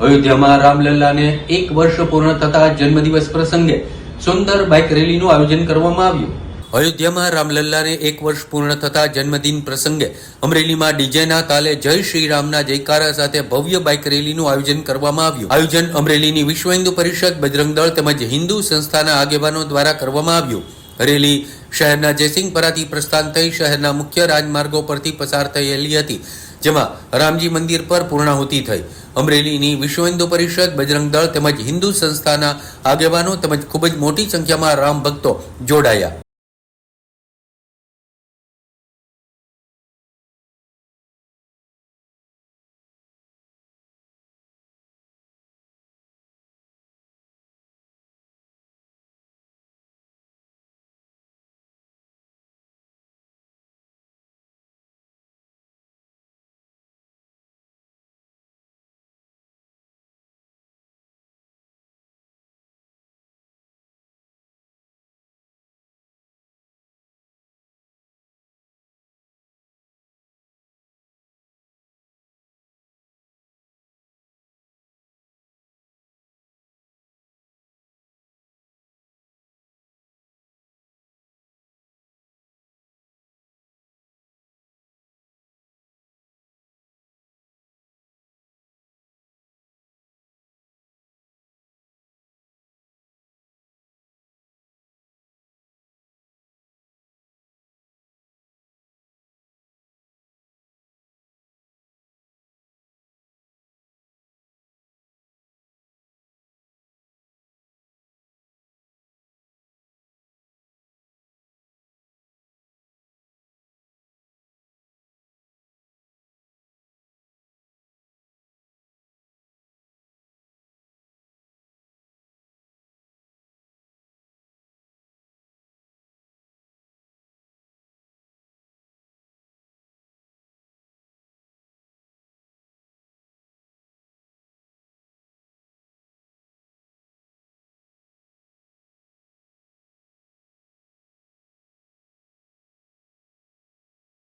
અયોધ્યામાં રામલલ્લાને એક વર્ષ પૂર્ણ થતા જન્મદિવસ પ્રસંગે સુંદર બાઇક રેલીનું આયોજન કરવામાં આવ્યું. અયોધ્યામાં રામલલ્લાને એક વર્ષ પૂર્ણ થતા જન્મદિન પ્રસંગે અમરેલીમાં ડીજેના તાલે જય શ્રી રામના જયકારા સાથે ભવ્ય બાઇક રેલીનું આયોજન કરવામાં આવ્યું. આયોજન અમરેલીની વિશ્વ હિન્દુ પરિષદ, બજરંગ દળ તેમજ હિન્દુ સંસ્થાના આગેવાનો દ્વારા કરવામાં આવ્યું. રેલી શહેરના જયસિંહપરાથી પ્રસ્થાન થઈ શહેરના મુખ્ય રાજમાર્ગો પરથી પસાર થયેલી હતી. જેમાં રામજી મંદિર પર પૂર્ણાહુતિ થઈ. અમરેલીની વિશ્વ હિન્દુ પરિષદ, બજરંગ દળ તેમજ હિન્દુ સંસ્થાના આગેવાનો તેમજ ખૂબ જ મોટી સંખ્યામાં રામ ભક્તો જોડાયા.